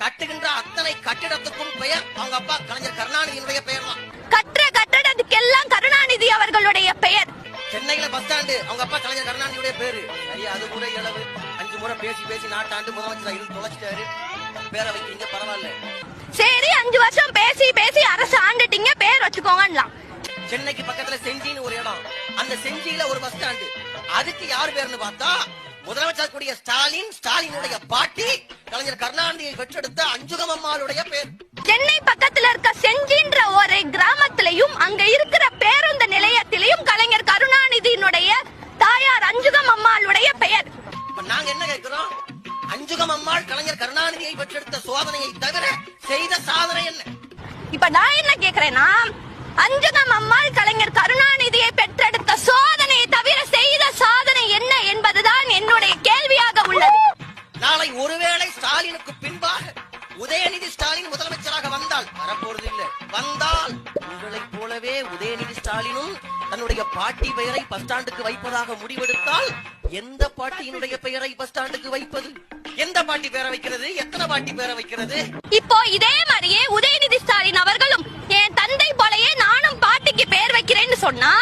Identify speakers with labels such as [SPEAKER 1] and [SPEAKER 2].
[SPEAKER 1] கட்டுகின்ற அத்தனை கட்டிடத்துக்கும் பெயர் அவங்க அப்பா கலைஞர் கருணாநிதியினுடைய பெயர் தான்
[SPEAKER 2] கற்ற கட்டடத்துக்கெல்லாம் கருணாநிதி அவர்களுடைய பெயர்.
[SPEAKER 1] சென்னையில பஸ் ஸ்டாண்டு அவங்க அப்பா கலைஞர் கருணாநிதியுடைய பேரு. சரி அது கூட இளவு அஞ்சு முறை பேசி பேசி நாட்டாண்டு முதலமைச்சர் இருந்து தொலைச்சிட்டாரு. பேரை வைக்கிறீங்க பரவாயில்ல.
[SPEAKER 2] சரி அஞ்சு வருஷம் பேசி பேசி அரசு ஆண்டுட்டீங்க பேர் வச்சுக்கோங்கலாம்
[SPEAKER 1] சென்னைக்கு பக்கத்துல செஞ்சின்னு ஒரு இடம். அந்த செஞ்சியில ஒரு பஸ் ஸ்டாண்டு அதுக்கு யார் பேருன்னு பார்த்தா முதலமைச்சர் கூடிய ஸ்டாலின் ஸ்டாலினுடைய பாட்டி கலைஞர் கருணாநிதியை பெற்றெடுத்த அஞ்சுகம் அம்மாளுடைய பேர்.
[SPEAKER 2] சென்னை பக்கத்துல இருக்க செஞ்சின்ற ஒரு கிராமத்திலையும் அங்க இருக்கிற பேருந்து நிலையத்திலையும் கலைஞர் கருணாநிதியினுடைய தாயார் அஞ்சுகம் அம்மாளுடைய பெயர்.
[SPEAKER 1] இப்ப நாங்க என்ன கேட்கிறோம்? அஞ்சுகம் அம்மாள் கலைஞர் கருணாநிதியை பெற்றெடுத்த சோதனையை தவிர செய்த சாதனை என்ன?
[SPEAKER 2] இப்ப நான் என்ன கேக்குறேன்னா அஞ்சுகம் அம்மாள் கலைஞர் கருணாநிதியை
[SPEAKER 1] ஒருவேளை ஸ்டாலினுக்கு பின்பாக உதயநிதி ஸ்டாலின் முதலமைச்சராக வந்தால் வரப்போறது இல்ல. வந்தால் உங்களைப் போலவே உதயநிதி ஸ்டாலினும் தன்னுடைய பாட்டி பெயரை பஸ் ஸ்டாண்டுக்கு வைப்பதாக முடிவெடுத்தால் எந்த பாட்டியினுடைய பெயரை பஸ் ஸ்டாண்டுக்கு வைப்பது? எந்த பாட்டி பெயரை வைக்கிறது? எத்தனை பாட்டி பேர வைக்கிறது?
[SPEAKER 2] இப்போ இதே மாதிரியே உதயநிதி ஸ்டாலின் அவர்களும் என் தந்தை போலயே நானும் பாட்டிக்கு பெயர் வைக்கிறேன்னு சொன்னா